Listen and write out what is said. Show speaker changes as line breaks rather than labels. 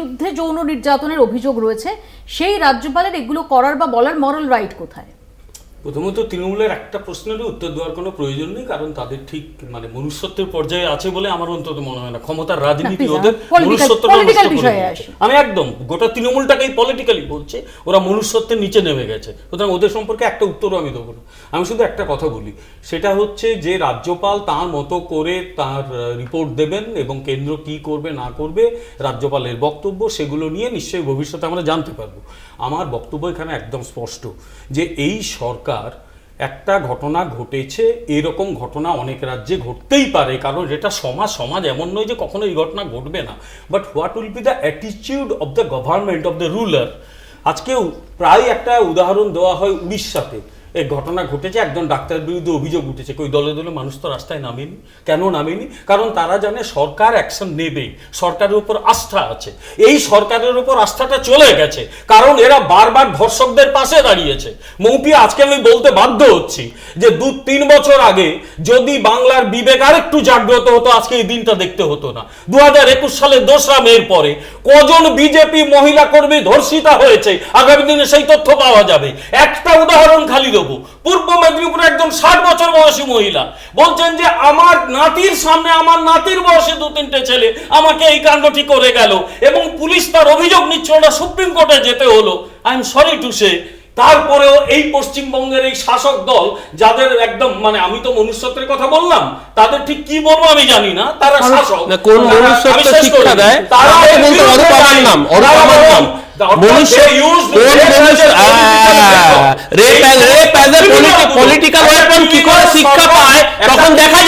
বিরুদ্ধে যৌন নির্যাতনের অভিযোগ রয়েছে সেই রাজ্যপালের এগুলো করার বা বলার মরাল রাইট কোথায়?
প্রথমত তৃণমূলের একটা প্রশ্নেরও উত্তর দেওয়ার কোনো প্রয়োজন নেই কারণ তাদের ঠিক মানে মনুষ্যত্বের পর্যায়ে আছে বলে আমার অন্তত মনে হয় না ক্ষমতার রাজনীতি ওদের মনুষ্যত্বটা।
আসি।
আমি একদম গোটা তৃণমূলটাকেই পলিটিক্যালি বলছে ওরা মনুষ্যত্বের নিচে নেমে গেছে সুতরাং ওদের সম্পর্কে একটা উত্তরও আমি দেবো না আমি শুধু একটা কথা বলি সেটা হচ্ছে যে রাজ্যপাল তার মতো করে তার রিপোর্ট দেবেন এবং কেন্দ্র কি করবে না করবে রাজ্যপালের বক্তব্য সেগুলো নিয়ে নিশ্চয়ই ভবিষ্যতে আমরা জানতে পারব আমার বক্তব্য এখানে একদম স্পষ্ট যে এই সরকার একটা ঘটনা ঘটেছে, এরকম ঘটনা অনেক রাজ্যে ঘটতেই পারে, কারণ এটা সমাজ সমাজ এমন নয় যে কখনো এই ঘটনা ঘটবে না। But what will be the অ্যাটিচিউড of the government of the ruler আজকেও প্রায় একটা উদাহরণ দেওয়া হয় উড়িষ্যাতে। এই ঘটনা ঘটেছে, একজন ডাক্তারের বিরুদ্ধে অভিযোগ উঠেছে। কই, দলে দলে মানুষ তো রাস্তায় নামেনি। কেন নামেনি? কারণ তারা জানে সরকার অ্যাকশন নেবেই। সরকারের উপর আস্থা আছে। এই সরকারের উপর আস্থাটা চলে গেছে। কারণ এরা বারবার ধর্ষকদের পাশে দাঁড়িয়েছে। মৌপি আজকে আমি বলতে বাধ্য হচ্ছি যে দু তিন বছর আগে যদি বাংলার বিবেক আর একটু জাগ্রত হতো, আজকে এই দিনটা দেখতে হতো না। দু হাজার একুশ সালের দোসরা মেয়ের পরে কজন বিজেপি মহিলা কর্মী ধর্ষিতা হয়েছে, আগামী দিনে সেই তথ্য পাওয়া যাবে। একটা উদাহরণ খালি দেবো পূর্ব মেদিনীপুরে একজন ষাট বছর বয়সী মহিলা বলছেন যে আমার নাতির সামনে আমার নাতির বয়সে দু তিনটে ছেলে আমাকে এই কাণ্ডটি করে গেল এবং পুলিশ তার অভিযোগ নিচ্ছিল না সুপ্রিম কোর্টে যেতে হলো। I am sorry to say তারপরেও এই পশ্চিমবঙ্গের এই শাসক দল যাদের একদম মানে আমি তো মনুষ্যত্বের কথা বললাম তাদের ঠিক কি বলব আমি জানি না। তারা শাসক।
কোন
তারা-
মনুষ্যত্ব শিক্ষা দেয়?
তারা
rape as a political weapon কি করে শিক্ষা পায় তখন দেখা